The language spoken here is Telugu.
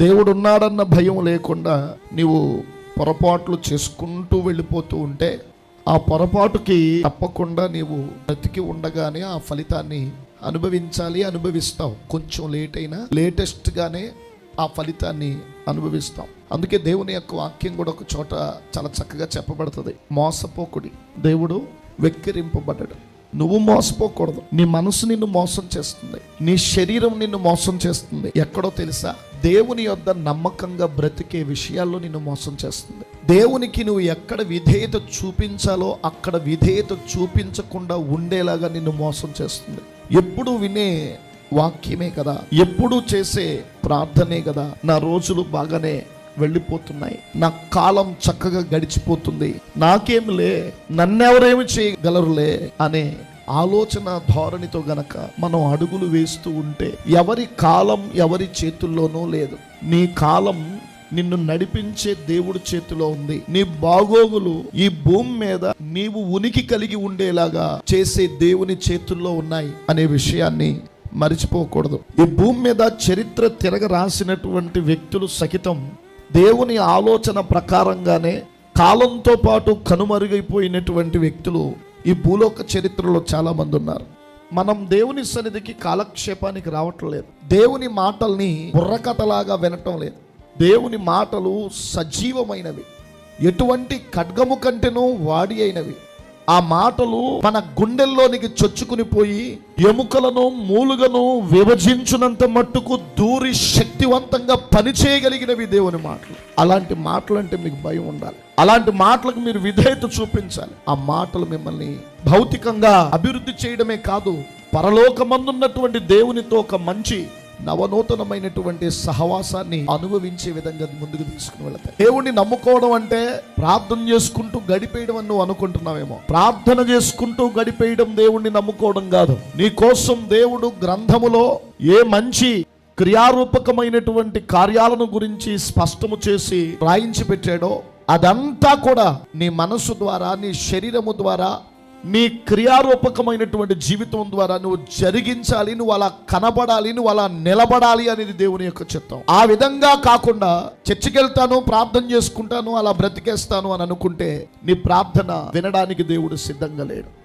దేవుడు ఉన్నాడన్న భయం లేకుండా నీవు పొరపాట్లు చేసుకుంటూ వెళ్ళిపోతూ ఉంటే ఆ పొరపాటుకి తప్పకుండా నీవు బ్రతికి ఉండగానే ఆ ఫలితాన్ని అనుభవించాలి అనుభవిస్తావు. కొంచెం లేట్ అయినా లేటెస్ట్గానే ఆ ఫలితాన్ని అనుభవిస్తాం అందుకే దేవుని యొక్క వాక్యం కూడా ఒక చోట చాలా చక్కగా చెప్పబడుతుంది. మోసపోకుడి. దేవుడు వెక్కిరింపబడ్డాడు. నువ్వు మోసపోకూడదు. నీ మనసు నిన్ను మోసం చేస్తుంది. నీ శరీరం నిన్ను మోసం చేస్తుంది. ఎక్కడో తెలుసా? దేవుని యొద్ద నమ్మకంగా బ్రతికే విషయాల్లో నిన్ను మోసం చేస్తుంది. దేవునికి నువ్వు ఎక్కడ విధేయత చూపించాలో అక్కడ విధేయత చూపించకుండా ఉండేలాగా నిన్ను మోసం చేస్తుంది. ఎప్పుడు వినే వాక్యమే కదా ఎప్పుడు చేసే ప్రార్థనే కదా నా రోజులు బాగానే వెళ్ళిపోతున్నాయి నా కాలం చక్కగా గడిచిపోతుంది నాకేమిలే నన్నెవరేమి చేయగలరులే అనే ఆలోచన ధోరణితో గనక మనం అడుగులు వేస్తూ ఉంటే ఎవరి కాలం ఎవరి చేతుల్లోనూ లేదు. నీ కాలం నిన్ను నడిపించే దేవుడి చేతిలో ఉంది. నీ బాగోగులు ఈ భూమి మీద నీవు ఉనికి కలిగి ఉండేలాగా చేసే దేవుని చేతుల్లో ఉన్నాయి అనే విషయాన్ని మరిచిపోకూడదు. ఈ భూమి మీద చరిత్ర తిరగ రాసినటువంటి వ్యక్తులు సహితం దేవుని ఆలోచన ప్రకారంగానే కాలంతో పాటు కనుమరుగైపోయినటువంటి వ్యక్తులు ఈ భూలోక చరిత్రలో చాలా మంది ఉన్నారు. మనం దేవుని సన్నిధికి కాలక్షేపానికి రావటం లేదు. దేవుని మాటల్ని బుర్రకథలాగా వినటం లేదు. దేవుని మాటలు సజీవమైనవి. ఎటువంటి ఖడ్గము కంటేనూ వాడి అయినవి. ఆ మాటలు మన గుండెల్లోనికి చొచ్చుకుని పోయి ఎముకలను మూలుగను విభజించినంత మట్టుకు దూరి శక్తివంతంగా పనిచేయగలిగినవి దేవుని మాటలు. అలాంటి మాటలు అంటే మీకు భయం ఉండాలి. అలాంటి మాటలకు మీరు విధేయత చూపించాలి. ఆ మాటలు మిమ్మల్ని భౌతికంగా అభివృద్ధి చేయడమే కాదు పరలోకమందున్నటువంటి దేవునితో ఒక మంచి నవనూతనమైనటువంటి సహవాసాన్ని అనుభవించే విధంగా ముందుకు తీసుకుని వెళతాయి. దేవుణ్ణి నమ్ముకోవడం అంటే ప్రార్థన చేసుకుంటూ గడిపేయడం అని నువ్వు అనుకుంటున్నావేమో. ప్రార్థన చేసుకుంటూ గడిపేయడం దేవుణ్ణి నమ్ముకోవడం కాదు. నీ కోసం దేవుడు గ్రంథములో ఏ మంచి క్రియారూపకమైనటువంటి కార్యాలను గురించి స్పష్టము చేసి రాయించి పెట్టాడో అదంతా కూడా నీ మనస్సు ద్వారా నీ శరీరము ద్వారా నీ క్రియారూపకమైనటువంటి జీవితం ద్వారా నువ్వు జరిగించాలి నువ్వు అలా కనబడాలి నువ్వు అలా నిలబడాలి అనేది దేవుని యొక్క చిత్తం. ఆ విధంగా కాకుండా చర్చికి వెళ్తాను ప్రార్థన చేసుకుంటాను అలా బ్రతికేస్తాను అని అనుకుంటే నీ ప్రార్థన వినడానికి దేవుడు సిద్ధంగా లేడు.